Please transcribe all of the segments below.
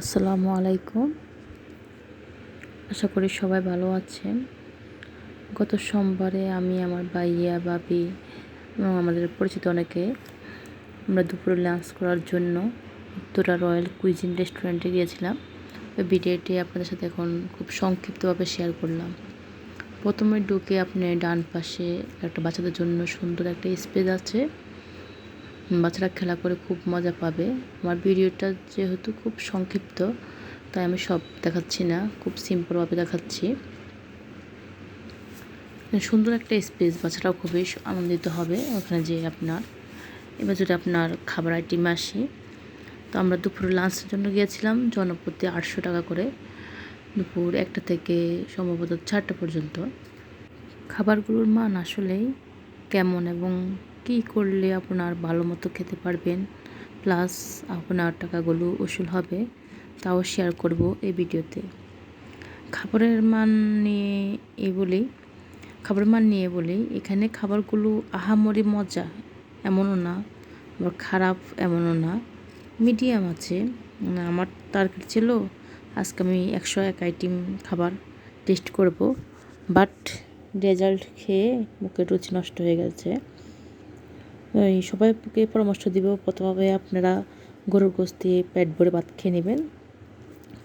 আসসালামু আলাইকুম। আশা করি সবাই ভালো আছেন। গত সোমবারে আমি আমার ভাইয়া বাবি এবং আমাদের পরিচিত অনেকে আমরা দুপুরে লাঞ্চ করার জন্য উত্তরা রয়্যাল কুইজিন রেস্টুরেন্টে গিয়েছিলাম। ওই ভিডিওটি আপনাদের সাথে এখন খুব সংক্ষিপ্তভাবে শেয়ার করলাম। প্রথমে ঢুকে আপনি ডান পাশে একটা বাচ্চাদের জন্য সুন্দর একটা স্পেস আছে। বাচ্চারা খেলা করে খুব মজা পাবে। আমার ভিডিওটা যেহেতু খুব সংক্ষিপ্ত, তাই আমি সব দেখাচ্ছি না, খুব সিম্পলভাবে দেখাচ্ছি। সুন্দর একটা স্পেস বাচ্চারাও খুবই আনন্দিত হবে ওখানে যে আপনার। এবার যদি আপনার খাবার আইটেম আসি, তো আমরা দুপুরে লাঞ্চের জন্য গিয়েছিলাম জনপ্রতি আটশো টাকা করে। দুপুর একটা থেকে সম্ভবত চারটা পর্যন্ত। খাবারগুলোর মান আসলেই কেমন এবং কি করলে আপনার ভালো মতো খেতে পারবেন? প্লাস আপনার টাকাগুলো উসুল হবে, তাও শেয়ার করব এই ভিডিওতে। খাবারের মান নিয়ে এ বলেই খাবারের মান নিয়ে বলি, এখানে খাবারগুলো আহামরি মজা, এমনও না। আবার খারাপ, এমনও না। মিডিয়াম আছে। আমার টার্গেট ছিল আজকে আমি একশো এক আইটেম খাবার টেস্ট করব বাট রেজাল্ট খেয়ে মুখের রুচি নষ্ট হয়ে গেছে। সবাইকে পরামর্শ দিব। প্রথমভাবে আপনারা গরুর গোস্ত দিয়ে পেট ভরে ভাত খেয়ে নেবেন,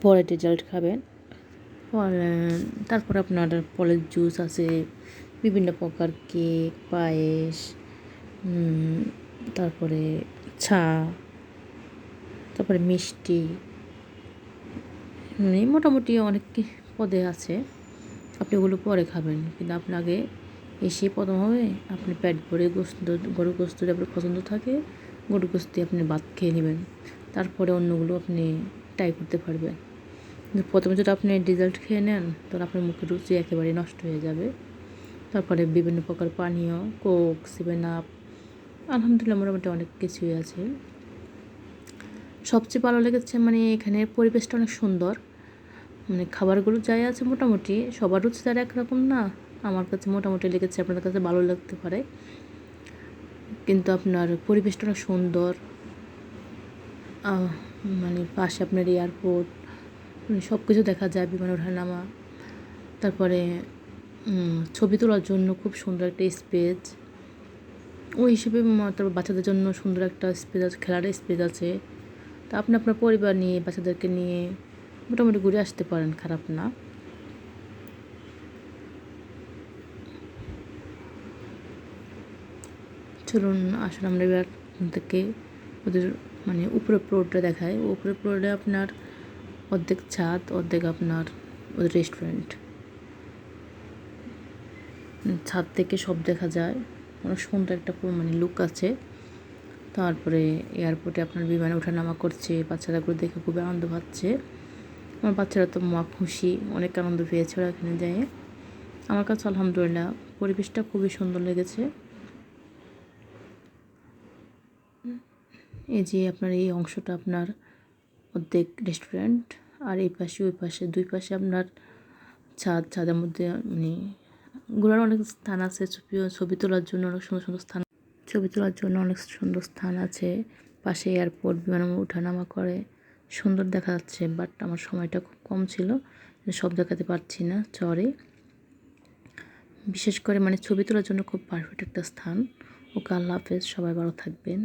পরে রেজাল্ট খাবেন। পরে তারপরে আপনার ফলের জুস আছে, বিভিন্ন প্রকার কেক পায়েস তারপরে ছা তারপরে মিষ্টি মানে মোটামুটি অনেক পদে আছে। আপনি ওগুলো পরে খাবেন। কিন্তু আপনাকে এসে প্রথম হবে, আপনি পেট ভরে গোস্ত, গরুর গোস্ত যদি আপনার পছন্দ থাকে, গরুর গোস্ত দিয়ে আপনি ভাত খেয়ে নেবেন। তারপরে অন্যগুলো আপনি ট্রাই করতে পারবেন। কিন্তু প্রথমে যদি আপনি রেজাল্ট খেয়ে নেন, তাহলে আপনার মুখের রুচি একেবারে নষ্ট হয়ে যাবে। তারপরে বিভিন্ন প্রকার পানীয়, কোক সেভেন আপ আলহামদুলিল্লাহ মোটামুটি অনেক কিছুই আছে। সবচেয়ে ভালো লেগেছে মানে এখানে পরিবেশটা অনেক সুন্দর। মানে খাবারগুলো যাই আছে মোটামুটি, সবার রুচি তার একরকম না। আমার কাছে মোটামুটি লেগেছে আপনাদের কাছে ভালো লাগতে পারে। কিন্তু আপনার পরিবেশটা অনেক সুন্দর। মানে পাশে আপনার এয়ারপোর্ট মানে সব কিছু দেখা যায়, বিমান নামা। তারপরে ছবি তোলার জন্য খুব সুন্দর একটা স্পেস। ওই হিসেবে তারপর বাচ্চাদের জন্য সুন্দর একটা স্পেস আছে, খেলার স্পেস আছে। তা আপনি আপনার পরিবার নিয়ে, বাচ্চাদেরকে নিয়ে মোটামুটি ঘুরে আসতে পারেন, খারাপ না। চলুন, আসলে আমরা এবার থেকে ওদের মানে উপরে ফ্লোরটা দেখায় উপরে ফ্লোরে আপনার অর্ধেক ছাদ, অর্ধেক আপনার ওদের রেস্টুরেন্ট ছাদ থেকে সব দেখা যায়। অনেক সুন্দর একটা মানে লুক আছে। তারপরে এয়ারপোর্টে আপনার বিমানে ওঠানামা করছে। বাচ্চারাগুলো দেখে খুবই আনন্দ পাচ্ছে। আমার বাচ্চারা তো মা খুশি। অনেক আনন্দ পেয়েছে ওরা এখানে যায় আমার কাছে আলহামদুলিল্লাহ, পরিবেশটা খুবই সুন্দর লেগেছে। এই যে আপনার এই অংশটা আপনার অর্ধেক রেস্টুরেন্ট আর এই পাশে, ওই পাশে, দুই পাশে আপনার ছাদ, ছাদের মধ্যে মানে ঘোরার অনেক স্থান আছে ছবি ছবি তোলার জন্য অনেক সুন্দর সুন্দর স্থান, ছবি তোলার জন্য অনেক সুন্দর স্থান আছে। পাশে এয়ারপোর্ট বিমান ওঠানামা করে, সুন্দর দেখা যাচ্ছে বাট আমার সময়টা খুব কম ছিল, সব দেখাতে পারছি না চরে বিশেষ করে মানে ছবি তোলার জন্য খুব পারফেক্ট একটা স্থান। ওকে, আল্লাহ হাফেজ, সবাই ভালো থাকবেন।